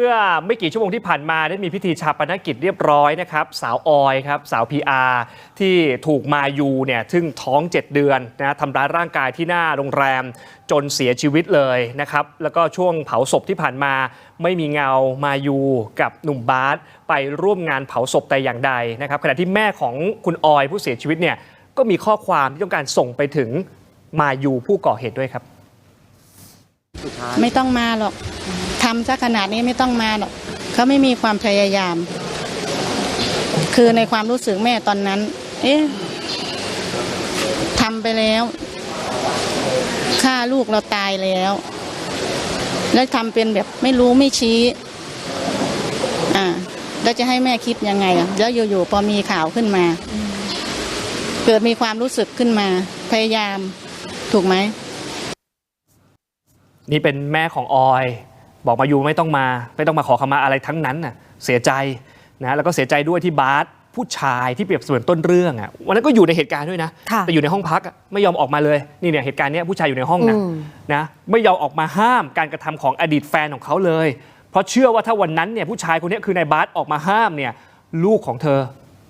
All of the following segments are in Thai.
มื่อไม่กี่ชั่วโมงที่ผ่านมาได้มีพิธีชาปนกิจเรียบร้อยนะครับ สาวออยครับ สาว PR ที่ถูกมายูเนี่ยซึ่งท้อง 7 เดือนนะทำร้ายร่างกายที่หน้าโรงแรมจนเสียชีวิตเลยนะครับ แล้วก็ช่วงเผาศพที่ผ่านมา ไม่มีเงามายูกับหนุ่มบาสไปร่วมงานเผาศพแต่อย่างใดนะครับขณะที่แม่ของคุณออยผู้เสียชีวิตเนี่ยก็มีข้อความที่ต้องการส่งไปถึงมายูผู้ก่อเหตุด้วยครับ ไม่ต้องมาหรอก ทำซะขนาดนี้ไม่ต้องมาหรอกเขาไม่มีความพยายาม คือในความรู้สึกแม่ตอนนั้น เอ๊ะทำไปแล้วฆ่าลูกเราตายแล้ว แล้วทำเป็นแบบไม่รู้ไม่ชี้ อ่าแล้วจะให้แม่คิดยังไงอะแล้วอยู่ๆพอมีข่าวขึ้นมา เกิดมีความรู้สึกขึ้นมา พยายาม ถูกไหม นี่เป็นแม่ของออย บอกมายูไม่ต้องมา ไม่ต้องมาขอขมาอะไรทั้งนั้นน่ะเสียใจนะแล้วก็เสียใจด้วยที่บาสผู้ชายที่เปรียบเสมือนต้นเรื่องอะวันนั้นก็อยู่ในเหตุการณ์ด้วยนะค่ะแต่อยู่ในห้องพักอะไม่ยอมออกมาเลยนี่เนี่ยเหตุการณ์เนี้ยผู้ชายอยู่ในห้องนะอืมนะไม่ยอมออกมาห้ามการกระทำของอดีตแฟนของเขาเลย เพราะเชื่อว่าถ้าวันนั้นเนี่ยผู้ชายคนเนี้ยคือนายบาสออกมาห้ามเนี่ยลูกของเธอ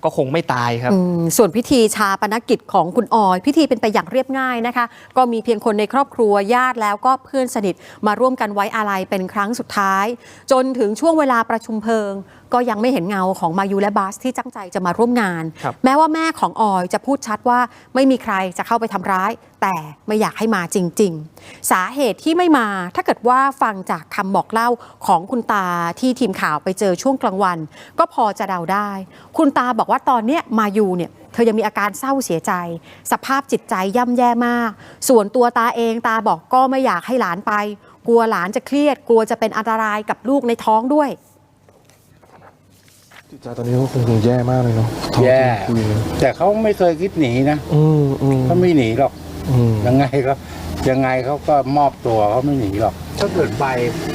ก็คงไม่ตายครับอืมส่วนพิธีชาปนกิจของคุณออย พิธีเป็นไปอย่างเรียบง่ายนะคะ ก็มีเพียงคนในครอบครัวญาติแล้วก็เพื่อนสนิทมาร่วมกันไว้อาลัยเป็นครั้งสุดท้าย จนถึงช่วงเวลาประชุมเพลิง ก็ยังไม่เห็นเงาของมายูและบาสที่ตั้งใจจะมาร่วมงานครับแม้ว่าแม่ของออยจะพูดชัดว่าไม่มีใครจะเข้าไปทำร้ายแต่ไม่อยากให้มาจริง ๆ สาเหตุที่ไม่มาถ้าเกิดว่าฟังจากคำบอกเล่าของคุณตาที่ทีมข่าวไปเจอช่วงกลางวัน ก็พอจะเดาได้ คุณตาบอกว่าตอนเนี้ยมายูเนี่ยเธอยังมีอาการเศร้าเสียใจ สภาพจิตใจย่ำแย่มาก ส่วนตัวตาเองตาบอกก็ไม่อยากให้หลานไป กลัวหลานจะเครียด กลัวจะเป็นอันตรายกับลูกในท้องด้วย จิตใจตอนนี้เขาคงคงแย่มากเลยเนาะท้องแย่ คุยเลยแต่เขาไม่เคยคิดหนีนะอืมอืม เขาไม่หนีหรอก อืมยังไงก็ยังไงเขาก็มอบตัวเขาไม่หนีหรอก ถ้าเกิดไป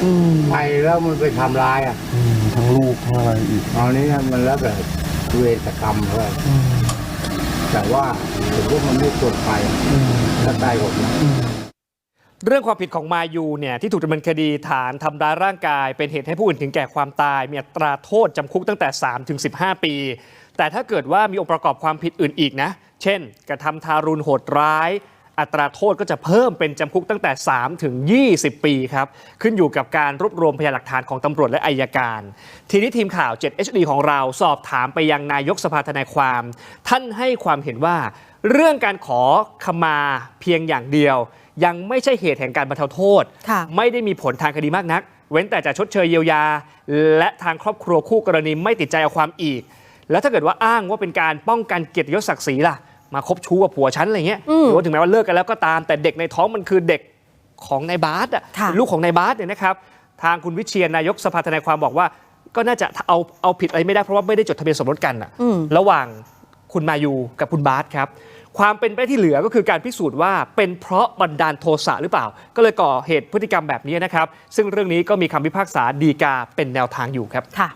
อืมไปแล้วมันไปทำร้ายอะอืมทั้งลูกทั้งอะไรอีกเอานี้มันแล้วแต่เวรกรรมเลยอืมแต่ว่าผมว่ามันไม่ควรไปอืมถ้าตายผมนะ เรื่องความผิดของมายูเนี่ยที่ถูกดำเนินคดีฐานทำร้ายร่างกาย เป็นเหตุให้ผู้อื่นถึงแก่ความตาย มีอัตราโทษจำคุกตั้งแต่ 3 ถึง 15 ปี แต่ถ้าเกิดว่ามีองค์ประกอบความผิดอื่นอีกนะ เช่น กระทำทารุณโหดร้าย อัตราโทษก็จะเพิ่มเป็นจำคุกตั้งแต่ 3 ถึง 20 ปีครับขึ้นอยู่กับการรวบรวมพยานหลักฐานของตำรวจและอายการ ทีนี้ทีมข่าว 7 HD ของเราสอบถามไปยังนายกสภาทนายความ ท่านให้ความเห็นว่า เรื่องการขอขมาเพียงอย่างเดียว ยังไม่ใช่เหตุแห่งการบรรเทาโทษ ค่ะไม่ได้มีผลทางคดีมากนัก เว้นแต่จะชดเชยเยียวยา และทางครอบครัวคู่กรณีไม่ติดใจเอาความอีก แล้วถ้าเกิดว่าอ้างว่าเป็นการป้องกันเกียรติยศศักดิ์ศรีล่ะ มาคบชู้กับผัวฉันอะไรเงี้ยหรือว่าถึงแม้ว่าเลิกกันแล้วก็ตามแต่เด็กในท้องมันคือเด็กของนายบาสอะลูกของนายบาสเนี่ยนะครับ ทางคุณวิเชียนนายกสภาทนายความบอกว่า ก็น่าจะเอาเอาผิดอะไรไม่ได้เพราะว่าไม่ได้จดทะเบียนสมรสกันอะ ระหว่างคุณมายูกับคุณบาสครับ ความเป็นไปที่เหลือก็คือการพิสูจน์ว่าเป็นเพราะบันดาลโทสะหรือเปล่า ก็เลยก่อเหตุพฤติกรรมแบบนี้นะครับ ซึ่งเรื่องนี้ก็มีคำพิพากษาดีกาเป็นแนวทางอยู่ครับค่ะ